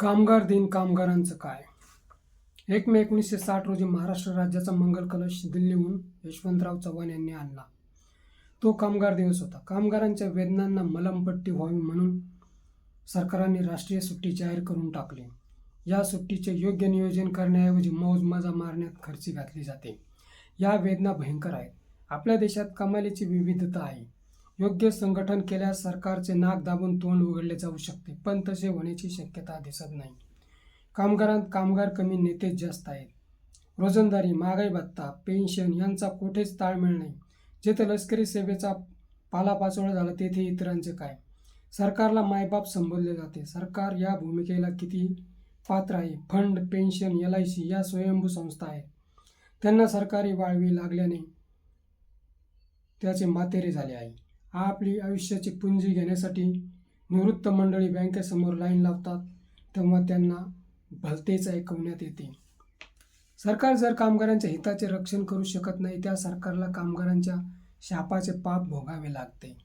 कामगार दिन कामगारांचं काय? एक मे एकोणीसशे साठ रोजी महाराष्ट्र राज्याचा मंगल कलश दिल्लीहून यशवंतराव चव्हाण यांनी आणला. तो कामगार दिवस होता. कामगारांच्या वेदनांना मलमपट्टी व्हावी म्हणून सरकारांनी राष्ट्रीय सुट्टी जाहीर करून टाकली. या सुट्टीचे योग्य नियोजन करण्याऐवजी मौज मजा मारण्यात खर्ची घातली जाते. या वेदना भयंकर आहेत. आपल्या देशात कमालीची विविधता आहे. योग्य संघटन केल्यास सरकारचे नाक दाबून तोंड उघडले जाऊ शकते पण तसे होण्याची शक्यता दिसत नाही. कामगारांत कामगार कमी नेतेच जास्त आहेत. रोजंदारी महागाई भत्ता पेन्शन यांचा कुठेच ताळमेळ नाही. जेथे लष्करी सेवेचा पालापाचोळा झाला तेथे इतरांचे काय? सरकारला मायबाप संबोधले जाते. सरकार या भूमिकेला किती पात्र आहे? Fund pension L I C या स्वयंभू संस्था आहेत. त्यांना सरकारी वाळवी लागल्याने त्याचे मातेरे झाले आहे. आपली आयुष्याची पुंजी घेण्यासाठी निवृत्त मंडळी बँकेसमोर लाईन लावतात तेव्हा त्यांना भलतेच ऐकवण्यात येते. सरकार जर कामगारांच्या हिताचे रक्षण करू शकत नाही त्या सरकारला कामगारांच्या शापाचे पाप भोगावे लागते.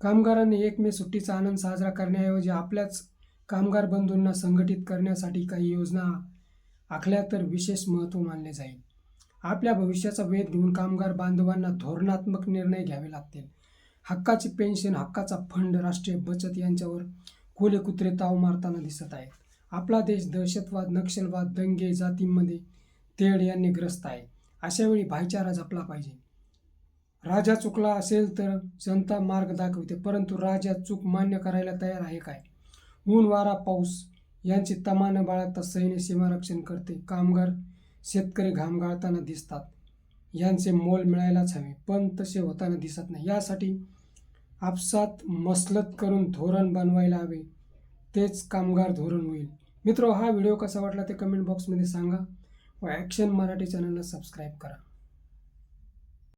कामगारांनी एक मे सुट्टीचा आनंद साजरा करण्याऐवजी आपल्याच कामगार बंधूंना संघटित करण्यासाठी काही योजना आखल्या तर विशेष महत्त्व मानले जाईल. आपल्या भविष्याचा वेध घेऊन कामगार बांधवांना धोरणात्मक निर्णय घ्यावे लागतील. हक्काची पेन्शन हक्काचा फंड राष्ट्रीय बचत यांच्यावर कोले कुत्रे ताव मारताना दिसत आहेत. आपला देश दहशतवाद नक्षलवाद दंगे जातींमध्ये तेढ यांनी ग्रस्त आहे. अशा वेळी भाईचारा जपला पाहिजे. राजा चुकला असेल तर जनता मार्ग दाखवते परंतु राजा चूक मान्य करायला तयार आहे काय? ऊन वारा पाऊस यांची तमा न बाळगता सैन्य सीमारक्षण करते. कामगार शेतकरी घाम गाळताना दिसतात. यांचे मोल मिळायलाच हवे. पण तसे होताना दिसत नाही. यासाठी आपसात मसलत करून धोरण बनवायला हवे. तेच कामगार धोरण होईल. मित्र हा व्हिडिओ कसा वाटला ते कमेंट बॉक्समध्ये सांगा व ॲक्शन मराठी चॅनलला सबस्क्राईब करा.